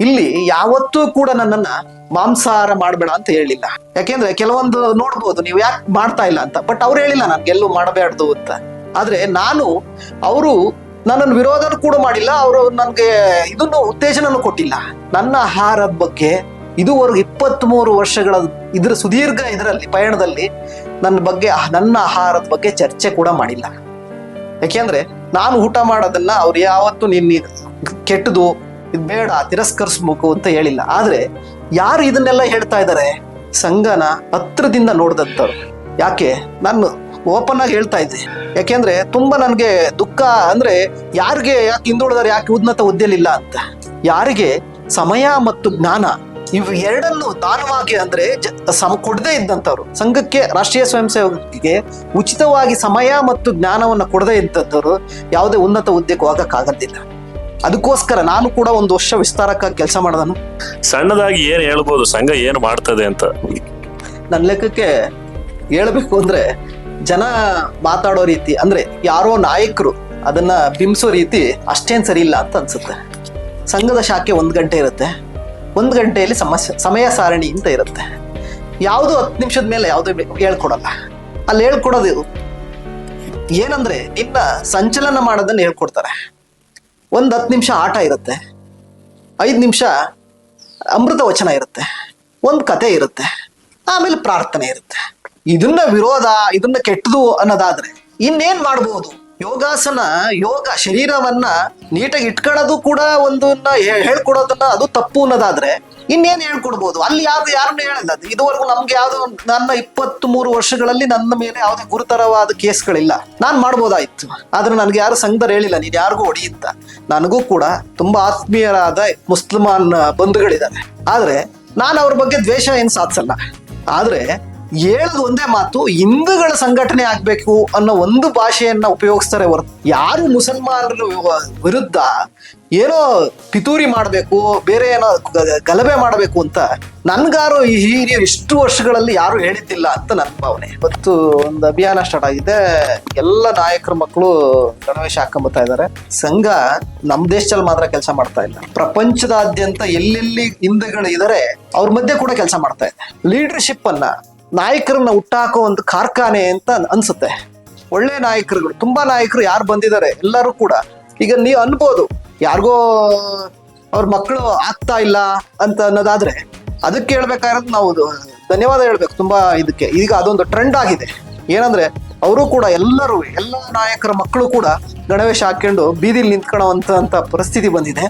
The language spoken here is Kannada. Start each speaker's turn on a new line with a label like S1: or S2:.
S1: ಇಲ್ಲಿ ಯಾವತ್ತೂ ಕೂಡ ನನ್ನನ್ನ ಮಾಂಸಾಹಾರ ಮಾಡಬೇಡ ಅಂತ ಹೇಳಿಲ್ಲ. ಯಾಕೆಂದ್ರೆ ಕೆಲವೊಂದು ನೋಡ್ಬೋದು, ನೀವು ಯಾಕೆ ಮಾಡ್ತಾ ಇಲ್ಲ ಅಂತ. ಬಟ್ ಅವ್ರು ಹೇಳಿಲ್ಲ ನನ್ಗೆಲ್ಲೂ ಮಾಡಬಾರ್ದು ಅಂತ. ಆದ್ರೆ ನಾನು, ಅವರು ನನ್ನನ್ನು ವಿರೋಧನ ಕೂಡ ಮಾಡಿಲ್ಲ, ಅವರು ನನಗೆ ಇದನ್ನು, ಉತ್ತೇಜನನು ಕೊಟ್ಟಿಲ್ಲ. ನನ್ನ ಆಹಾರದ ಬಗ್ಗೆ ಇದುವರೆಗೂ ಇಪ್ಪತ್ತ್ ಮೂರು ವರ್ಷಗಳ ಇದ್ರ ಸುದೀರ್ಘ ಇದರಲ್ಲಿ, ಪಯಣದಲ್ಲಿ ನನ್ನ ಬಗ್ಗೆ ನನ್ನ ಆಹಾರದ ಬಗ್ಗೆ ಚರ್ಚೆ ಕೂಡ ಮಾಡಿಲ್ಲ. ಯಾಕೆಂದ್ರೆ ನಾನು ಊಟ ಮಾಡೋದನ್ನ ಅವ್ರು ಯಾವತ್ತು ನಿನ್ನ ಕೆಟ್ಟದು ಬೇಡ ತಿರಸ್ಕರಿಸ್ಬೇಕು ಅಂತ ಹೇಳಿಲ್ಲ. ಆದ್ರೆ ಯಾರು ಇದನ್ನೆಲ್ಲ ಹೇಳ್ತಾ ಇದ್ದಾರೆ ಸಂಘನ ಹತ್ರದಿಂದ ನೋಡ್ದಂಥವ್ರು ಯಾಕೆ? ನಾನು ಓಪನ್ ಆಗಿ ಹೇಳ್ತಾ ಇದ್ದೆ. ಯಾಕೆಂದ್ರೆ ತುಂಬಾ ನನಗೆ ದುಃಖ ಅಂದ್ರೆ ಯಾರಿಗೆ ಯಾಕೆ ಹಿಂದುಳಿದಾರೆ ಯಾಕೆ ಉನ್ನತ ಹುದ್ದೆಲಿಲ್ಲ ಅಂತ. ಯಾರಿಗೆ ಸಮಯ ಮತ್ತು ಜ್ಞಾನ ಇವು ಎರಡನ್ನು ದಾನವಾಗಿ ಅಂದ್ರೆ ಸಮ ಕೊಡದೇ ಇದ್ದಂಥವ್ರು ಸಂಘಕ್ಕೆ ರಾಷ್ಟ್ರೀಯ ಸ್ವಯಂ ಸೇವಕರಿಗೆ ಉಚಿತವಾಗಿ ಸಮಯ ಮತ್ತು ಜ್ಞಾನವನ್ನು ಕೊಡದೇ ಇದ್ದಂಥವ್ರು ಯಾವುದೇ ಉನ್ನತ ಹುದ್ದೆಗೆ ಹೋಗಕ್ಕಾಗದಿಲ್ಲ ಅದಕ್ಕೋಸ್ಕರ ನಾನು ಕೂಡ ಒಂದು ವರ್ಷ ವಿಸ್ತಾರಕ್ಕಾಗಿ ಕೆಲಸ ಮಾಡದನು.
S2: ಸಣ್ಣದಾಗಿ ಏನ್ ಹೇಳ್ಬೋದು ಸಂಘ ಏನು ಮಾಡ್ತದೆ ಅಂತ?
S1: ನನ್ನ ಲೆಕ್ಕಕ್ಕೆ ಹೇಳ್ಬೇಕು ಅಂದ್ರೆ ಜನ ಮಾತಾಡೋ ರೀತಿ ಅಂದ್ರೆ ಯಾರೋ ನಾಯಕರು ಅದನ್ನ ಬಿಂಬಿಸೋ ರೀತಿ ಅಷ್ಟೇನ್ ಸರಿ ಇಲ್ಲ ಅಂತ ಅನ್ಸುತ್ತೆ. ಸಂಘದ ಶಾಖೆ ಒಂದು ಗಂಟೆ ಇರುತ್ತೆ. ಒಂದು ಗಂಟೆಯಲ್ಲಿ ಸಮಸ್ಯೆ ಸಮಯ ಸಾರಣಿ ಅಂತ ಇರುತ್ತೆ. ಯಾವುದು ಹತ್ತು ನಿಮಿಷದ ಮೇಲೆ ಯಾವುದೇ ಹೇಳ್ಕೊಡಲ್ಲ. ಅಲ್ಲಿ ಹೇಳ್ಕೊಡೋದು ಏನಂದ್ರೆ ನಿನ್ನ ಸಂಚಲನ ಮಾಡೋದನ್ನ ಹೇಳ್ಕೊಡ್ತಾರೆ. ಒಂದ್ ಹತ್ತು ನಿಮಿಷ ಆಟ ಇರುತ್ತೆ, ಐದು ನಿಮಿಷ ಅಮೃತ ವಚನ ಇರುತ್ತೆ, ಒಂದು ಕತೆ ಇರುತ್ತೆ, ಆಮೇಲೆ ಪ್ರಾರ್ಥನೆ ಇರುತ್ತೆ. ಇದನ್ನ ವಿರೋಧ, ಇದನ್ನ ಕೆಟ್ಟದು ಅನ್ನೋದಾದ್ರೆ ಇನ್ನೇನ್ ಮಾಡ್ಬೋದು? ಯೋಗಾಸನ, ಯೋಗ ಶರೀರವನ್ನ ನೀಟಾಗಿ ಇಟ್ಕೊಳ್ಳೋದು ಕೂಡ ಒಂದನ್ನ ಹೇಳ್ಕೊಡೋದನ್ನ ಅದು ತಪ್ಪು ಅನ್ನೋದಾದ್ರೆ ಇನ್ನೇನ್ ಹೇಳ್ಕೊಡ್ಬೋದು? ಅಲ್ಲಿ ಯಾರು, ಯಾರನ್ನು ಹೇಳಲ್ಲ. ಇದುವರೆಗೂ ನಮ್ಗೆ ಯಾವ್ದು ನನ್ನ ಇಪ್ಪತ್ತ್ ಮೂರು ವರ್ಷಗಳಲ್ಲಿ ನನ್ನ ಮೇಲೆ ಯಾವುದೇ ಗುರುತರವಾದ ಕೇಸ್ಗಳಿಲ್ಲ. ನಾನು ಮಾಡ್ಬೋದಾಯ್ತು. ಆದ್ರೆ ನನ್ಗೆ ಯಾರು ಸಂಘದವ್ರು ಹೇಳಿಲ್ಲ. ನೀನ್ ಯಾರಿಗೂ ಹೊಡಿ ಅಂತ. ನನಗೂ ಕೂಡ ತುಂಬಾ ಆತ್ಮೀಯರಾದ ಮುಸ್ಲಿಮಾನ್ ಬಂಧುಗಳಿದ್ದಾರೆ ಆದ್ರೆ ನಾನು ಅವ್ರ ಬಗ್ಗೆ ದ್ವೇಷ ಏನು ಸಾಧಿಸಲ್ಲ. ಆದ್ರೆ ಹೇಳೋದು ಒಂದೇ ಮಾತು, ಹಿಂದೂಗಳ ಸಂಘಟನೆ ಆಗ್ಬೇಕು ಅನ್ನೋ ಒಂದು ಭಾಷೆಯನ್ನ ಉಪಯೋಗಿಸ್ತಾರೆ ಹೊರತು ಯಾರು ಮುಸಲ್ಮಾನರ ವಿರುದ್ಧ ಏನೋ ಪಿತೂರಿ ಮಾಡಬೇಕು, ಬೇರೆ ಏನೋ ಗಲಭೆ ಮಾಡಬೇಕು ಅಂತ ನನ್ಗಾರು ಈ ಇಷ್ಟು ವರ್ಷಗಳಲ್ಲಿ ಯಾರು ಹೇಳಿದ್ದಿಲ್ಲ ಅಂತ ನನ್ನ ಭಾವನೆ. ಇವತ್ತು ಒಂದು ಅಭಿಯಾನ ಸ್ಟಾರ್ಟ್ ಆಗಿದೆ. ಎಲ್ಲ ನಾಯಕರ ಮಕ್ಕಳು ಗಣವೇಶ ಹಾಕೊಂಬತ್ತಾ ಇದ್ದಾರೆ. ಸಂಘ ನಮ್ಮ ದೇಶದಲ್ಲಿ ಮಾತ್ರ ಕೆಲಸ ಮಾಡ್ತಾ ಇಲ್ಲ. ಪ್ರಪಂಚದಾದ್ಯಂತ ಎಲ್ಲೆಲ್ಲಿ ಹಿಂದೆಗಳು ಇದಾರೆ, ಅವ್ರ ಮಧ್ಯೆ ಕೂಡ ಕೆಲಸ ಮಾಡ್ತಾ ಇದೆ. ಲೀಡರ್ಶಿಪ್ ಅನ್ನ ನಾಯಕರನ್ನ ಹುಟ್ಟಾಕೋ ಒಂದು ಕಾರ್ಖಾನೆ ಅಂತ ಅನ್ಸುತ್ತೆ. ಒಳ್ಳೆ ನಾಯಕರುಗಳು, ತುಂಬಾ ನಾಯಕರು ಯಾರು ಬಂದಿದ್ದಾರೆ? ಎಲ್ಲರೂ ಕೂಡ. ಈಗ ನೀವು ಅನ್ಬೋದು, ಯಾರಿಗೋ ಅವ್ರ ಮಕ್ಕಳು ಆಗ್ತಾ ಇಲ್ಲ ಅಂತ ಅನ್ನೋದಾದ್ರೆ, ಅದಕ್ಕೆ ಹೇಳ್ಬೇಕಾಗಿರೋದು ನಾವು ಧನ್ಯವಾದ ಹೇಳ್ಬೇಕು, ತುಂಬಾ ಇದಕ್ಕೆ. ಈಗ ಅದೊಂದು ಟ್ರೆಂಡ್ ಆಗಿದೆ. ಏನಂದ್ರೆ, ಅವರು ಕೂಡ ಎಲ್ಲರೂ, ಎಲ್ಲ ನಾಯಕರ ಮಕ್ಕಳು ಕೂಡ ಗಣವೇಶ ಹಾಕೊಂಡು ಬೀದಿಲಿ ನಿಂತ್ಕೊಳ್ಳೋ ಅಂತ ಪರಿಸ್ಥಿತಿ ಬಂದಿದೆ.